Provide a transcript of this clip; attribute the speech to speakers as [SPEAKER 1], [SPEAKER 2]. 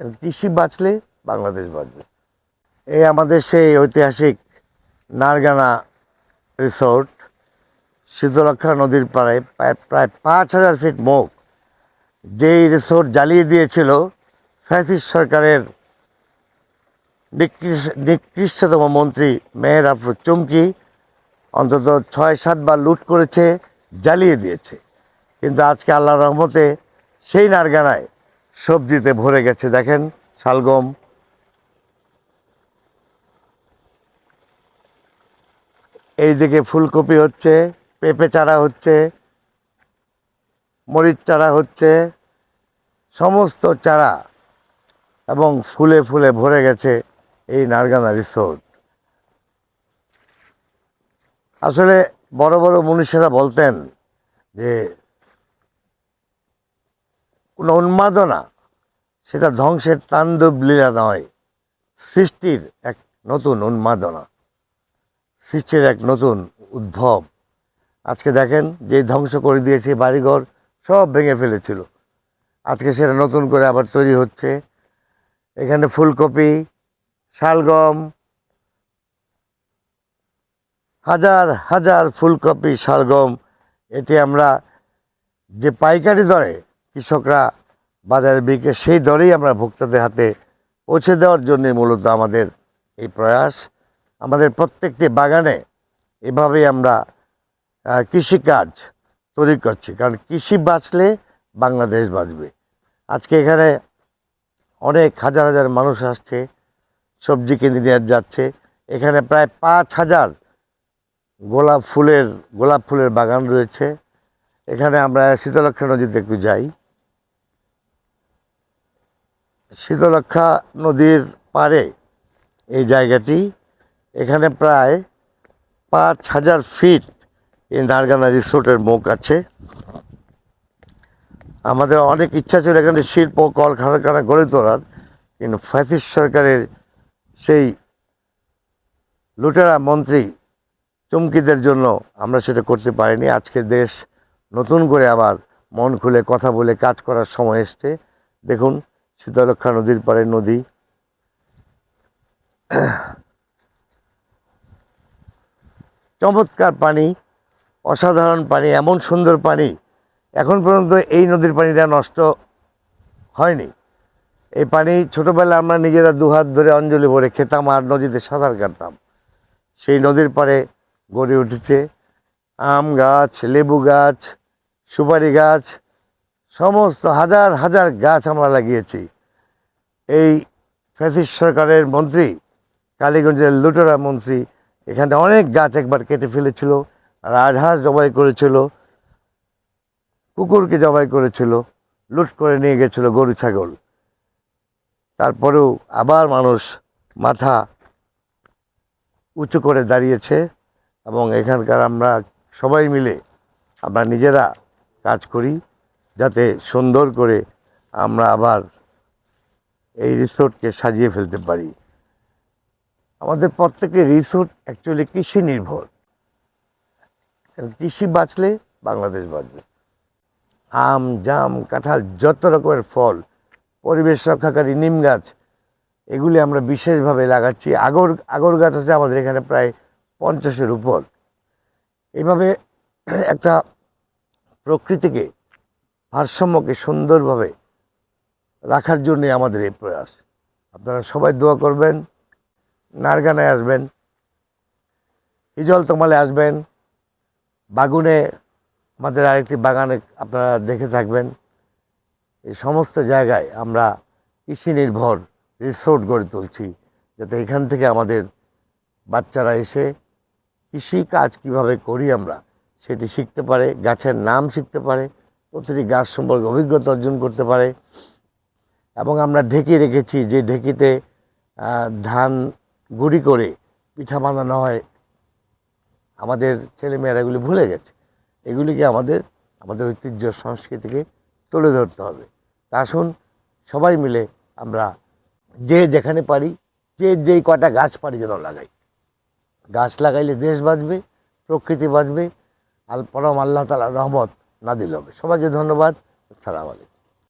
[SPEAKER 1] কৃষি বাঁচলে বাংলাদেশ বাঁচবে। এই আমাদের সেই ঐতিহাসিক নারগানা রিসোর্ট শীতলক্ষা নদীর পাড়ে প্রায় প্রায় পাঁচ হাজার ফিট মুখ, যেই রিসোর্ট জ্বালিয়ে দিয়েছিল ফ্যাসিস্ট সরকারের নিকৃষ্টতম মন্ত্রী মেহের আফরুজ চুমকি অন্তত ছয়, সাতবার লুট করেছে, জ্বালিয়ে দিয়েছে। কিন্তু আজকে আল্লাহ রহমতে সেই নারগানায় সবজিতে ভরে গেছে, দেখেন, শালগম। এইদিকে ফুলকপি হচ্ছে, পেঁপে চারা হচ্ছে, মরিচ চারা হচ্ছে, সমস্ত চারা এবং ফুলে ফুলে ভরে গেছে এই নারগানা রিসোর্ট। আসলে বড় বড় মনীষীরা বলতেন যে কোনো উন্মাদনা, সেটা ধ্বংসের তাণ্ডব লীলা নয়। সৃষ্টির এক নতুন উন্মাদনা, সৃষ্টির এক নতুন উদ্ভব। আজকে দেখেন, যে ধ্বংস করে দিয়েছে বাড়িঘর, সব ভেঙে ফেলেছিল। আজকে সেটা নতুন করে আবার তৈরি হচ্ছে। এখানে ফুলকপি, শালগম, হাজার হাজার ফুলকপি, শালগম, এটি আমরা যে পাইকারি দরে কৃষকরা বাজারে বিক্রি, সেই দরেই আমরা ভোক্তাদের হাতে পৌঁছে দেওয়ার জন্য মূলত আমাদের এই প্রয়াস। আমাদের প্রত্যেকটি বাগানে এভাবেই আমরা কৃষিকাজ তৈরি করছি। কারণ কৃষি বাঁচলে বাংলাদেশ বাঁচবে। আজকে এখানে অনেক হাজার হাজার মানুষ আসছে, সবজি কিনে নিয়ে যাচ্ছে। এখানে প্রায় পাঁচ হাজার গোলাপ ফুলের গোলাপ ফুলের বাগান রয়েছে। এখানে আমরা শীতলক্ষা নদীতে একটু যাই। শীতলক্ষা নদীর পাড়ে এই জায়গাটি। এখানে প্রায় পাঁচ হাজার ফিট এই নারগানা রিসোর্টের মুখ আছে। আমাদের অনেক ইচ্ছা ছিল এখানে শিল্প, কলকারখানা গড়ে তোলার, কিন্তু ফ্যাসিস্ট সরকারের সেই লুটেরা মন্ত্রী চুমকিদের জন্য আমরা সেটা করতে পারিনি। আজকে দেশ নতুন করে আবার মন খুলে কথা বলে কাজ করার সময় এসছে। দেখুন শীতলক্ষা নদীর পাড়ে নদী। চমৎকার পানি, অসাধারণ পানি, এমন সুন্দর পানি, এখন পর্যন্ত এই নদীর পানিটা নষ্ট হয়নি। এই পানি ছোটোবেলা আমরা নিজেরা দুহাত ধরে অঞ্জলি ভরে খেতাম আর নদীতে সাঁতার কাটতাম। সেই নদীর পাড়ে গড়ে উঠেছে আম গাছ, লেবু গাছ, সুপারি গাছ, সমস্ত হাজার হাজার গাছ আমরা লাগিয়েছি। এই ফ্যাসিস্ট সরকারের মন্ত্রী, কালীগঞ্জের লুটেরা মন্ত্রী, এখানে অনেক গাছ একবার কেটে ফেলেছিল, রাজহাঁস জবাই করেছিল, কুকুরকে জবাই করেছিল, লুট করে নিয়ে গেছিল গরু, ছাগল। তারপরেও আবার মানুষ মাথা উঁচু করে দাঁড়িয়েছে এবং এখানকার আমরা সবাই মিলে আমরা নিজেরা কাজ করি যাতে সুন্দর করে আমরা আবার এই রিসোর্টকে সাজিয়ে ফেলতে পারি। আমাদের প্রত্যেকের রিসোর্ট অ্যাকচুয়ালি কৃষি নির্ভর। কৃষি বাঁচলে বাংলাদেশ বাঁচবে। আম, জাম, কাঁঠাল, যত রকমের ফল, পরিবেশ রক্ষাকারী নিম গাছ, এগুলি আমরা বিশেষভাবে লাগাচ্ছি। আগর আগর গাছ আছে আমাদের এখানে প্রায় পঞ্চাশের উপর। এইভাবে একটা প্রকৃতিকে ভারসাম্যকে সুন্দরভাবে রাখার জন্যে আমাদের এই প্রয়াস। আপনারা সবাই দোয়া করবেন, নারগানায় আসবেন হিজল তোমালে আসবেন, বাগুনে আমাদের আরেকটি বাগানে আপনারা দেখে থাকবেন। এই সমস্ত জায়গায় আমরা কৃষি নির্ভর রিসোর্ট গড়ে তুলছি, যাতে এখান থেকে আমাদের বাচ্চারা এসে কৃষি কাজ কীভাবে করি আমরা সেটি শিখতে পারে, গাছের নাম শিখতে পারে, প্রতিটি গাছ সম্পর্কে অভিজ্ঞতা অর্জন করতে পারে। এবং আমরা ঢেকে রেখেছি যে ঢেকিতে ধান গুঁড়ি করে পিঠা বানানো হয়, আমাদের ছেলেমেয়েরা এগুলি ভুলে গেছে। এগুলিকে আমাদের আমাদের ঐতিহ্য সংস্কৃতিকে তুলে ধরতে হবে। তা আসুন, সবাই মিলে আমরা যে যেখানে পারি, যে যেই কটা গাছ পারি যেন লাগাই। গাছ লাগাইলে দেশ বাঁচবে, প্রকৃতি বাঁচবে, আল, পরম আল্লাহ তালা রহমত নাদিল হবে। সবাইকে ধন্যবাদ। আসসালামু আলাইকুম।